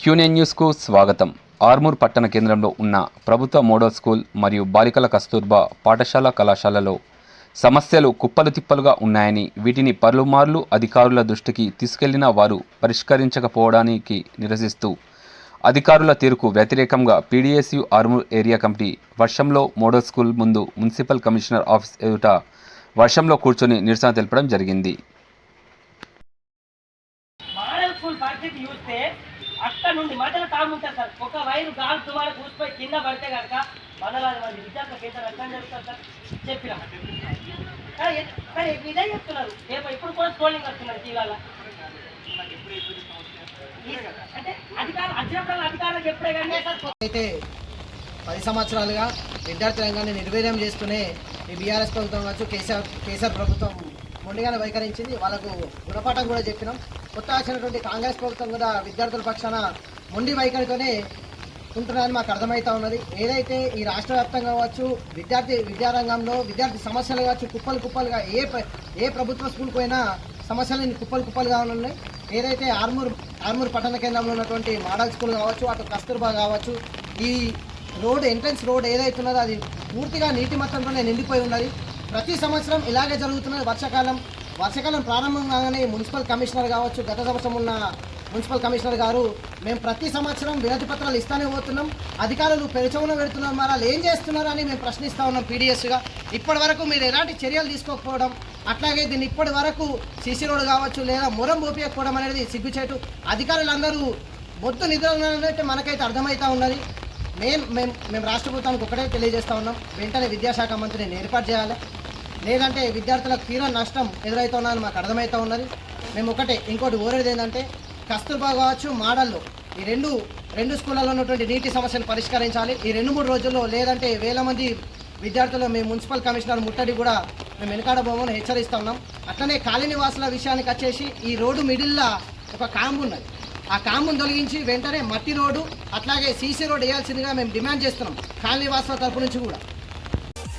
క్యూనియన్ న్యూస్కు స్వాగతం. ఆర్మూర్ పట్టణ కేంద్రంలో ఉన్న ప్రభుత్వ మోడల్ స్కూల్ మరియు బాలికల కస్తూర్బా పాఠశాల కళాశాలలో సమస్యలు కుప్పలు తిప్పలుగా ఉన్నాయని వీటిని పలుమార్లు అధికారుల దృష్టికి తీసుకెళ్ళిన వారు పరిష్కరించకపోవడానికి నిరసిస్తూ అధికారుల తీరుకు వ్యతిరేకంగా పీడీఎస్యు ఆర్మూర్ ఏరియా కమిటీ వర్షంలో మోడల్ స్కూల్ ముందు మున్సిపల్ కమిషనర్ ఆఫీస్ ఎదుట వర్షంలో కూర్చొని నిరసన తెలపడం జరిగింది. మోడల్ స్కూల్ పరిస్థితి చూస్తే అక్కడ నుండి మధ్యలో తాగుంటారు సార్. ఒక వైరు గాలి తుమారు కూసిపోయి కింద పడితే కనుక మనలాంటి మంది విద్యార్థులకు ఎంత నష్టం జరుగుతుంది సార్. చెప్పిన కానీ ఇదే చెప్తున్నారు? రేపు ఇప్పుడు కూడా స్కోలింగ్ వస్తున్నారు జీవాల అంటే అధికారులు వచ్చినప్పుడు అధికారులకు ఎప్పుడే కానీ సార్ అయితే పది సంవత్సరాలుగా విద్యార్థి రంగాన్ని నిర్వీర్యం చేస్తూనే ఈ బీఆర్ఎస్ ప్రభుత్వం కావచ్చు కేసీఆర్ కేసీఆర్ ప్రభుత్వం మొండిగానే వైఖరించింది. వాళ్ళకు గుణపాఠం కూడా చెప్పినాం. కొత్త వచ్చినటువంటి కాంగ్రెస్ ప్రభుత్వం కూడా విద్యార్థుల పక్షాన మొండి వైఖరితోనే ఉంటున్నారని మాకు అర్థమవుతా ఉన్నది. ఏదైతే ఈ రాష్ట్ర వ్యాప్తంగా కావచ్చు విద్యార్థి విద్యారంగంలో విద్యార్థి సమస్యలు కావచ్చు కుప్పలు కుప్పలుగా ఏ ఏ ప్రభుత్వ స్కూల్కి పోయినా సమస్యలు కుప్పలు కుప్పలుగా ఉన్నాయి. ఏదైతే ఆర్మూర్ ఆర్మూర్ పట్టణ కేంద్రంలో ఉన్నటువంటి మోడల్ స్కూల్ కావచ్చు అటు కస్తూర్బా కావచ్చు ఈ రోడ్ ఎంట్రన్స్ రోడ్ ఏదైతే ఉన్నదో అది పూర్తిగా నీటి మొత్తంతోనే నిండిపోయి ఉన్నది. ప్రతి సంవత్సరం ఇలాగే జరుగుతున్నది. వర్షాకాలం వర్షాకాలం ప్రారంభం కాగానే మున్సిపల్ కమిషనర్ కావచ్చు గత సంవత్సరం ఉన్న మున్సిపల్ కమిషనర్ గారు మేము ప్రతి సంవత్సరం వినతి పత్రాలు ఇస్తానే పోతున్నాం. అధికారులు పెరుచవున పెడుతున్నారు మరి వాళ్ళు ఏం చేస్తున్నారు అని మేము ప్రశ్నిస్తూ ఉన్నాం పీడిఎస్గా. ఇప్పటి వరకు మీరు ఎలాంటి చర్యలు తీసుకోకపోవడం అట్లాగే దీన్ని ఇప్పటి వరకు సీసీ రోడ్ కావచ్చు లేదా మొరం పోపియకపోవడం అనేది సిగ్గుచేటు. అధికారులందరూ మొత్తం నిధులు మనకైతే అర్థమవుతూ ఉన్నది. మేము మేము మేము రాష్ట్ర ప్రభుత్వానికి ఒకటే తెలియజేస్తా ఉన్నాం. వెంటనే విద్యాశాఖ మంత్రిని ఏర్పాటు చేయాలి. లేదంటే విద్యార్థులకు తీవ్ర నష్టం ఎదురవుతున్నదని మాకు అర్థమవుతూ ఉన్నది. మేము ఒకటే ఇంకోటి ఓరేది ఏంటంటే కస్తూర్బా కావచ్చు మాడల్లో ఈ రెండు రెండు స్కూళ్ళలో ఉన్నటువంటి నీటి సమస్యను పరిష్కరించాలి. ఈ రెండు మూడు రోజుల్లో లేదంటే వేల మంది విద్యార్థులు మేము మున్సిపల్ కమిషనర్ ముట్టడి కూడా మేము వెనకాడబోమని హెచ్చరిస్తున్నాం అట్లనే కాలనీవాసుల విషయానికి వచ్చేసి ఈ రోడ్డు మిడిల్లో ఒక కాంబు ఉన్నది. ఆ కాంబును తొలగించి వెంటనే మట్టి రోడ్డు అట్లాగే సీసీ రోడ్డు వేయాల్సిందిగా మేము డిమాండ్ చేస్తున్నాం కాలనీవాసుల తరపు నుంచి కూడా.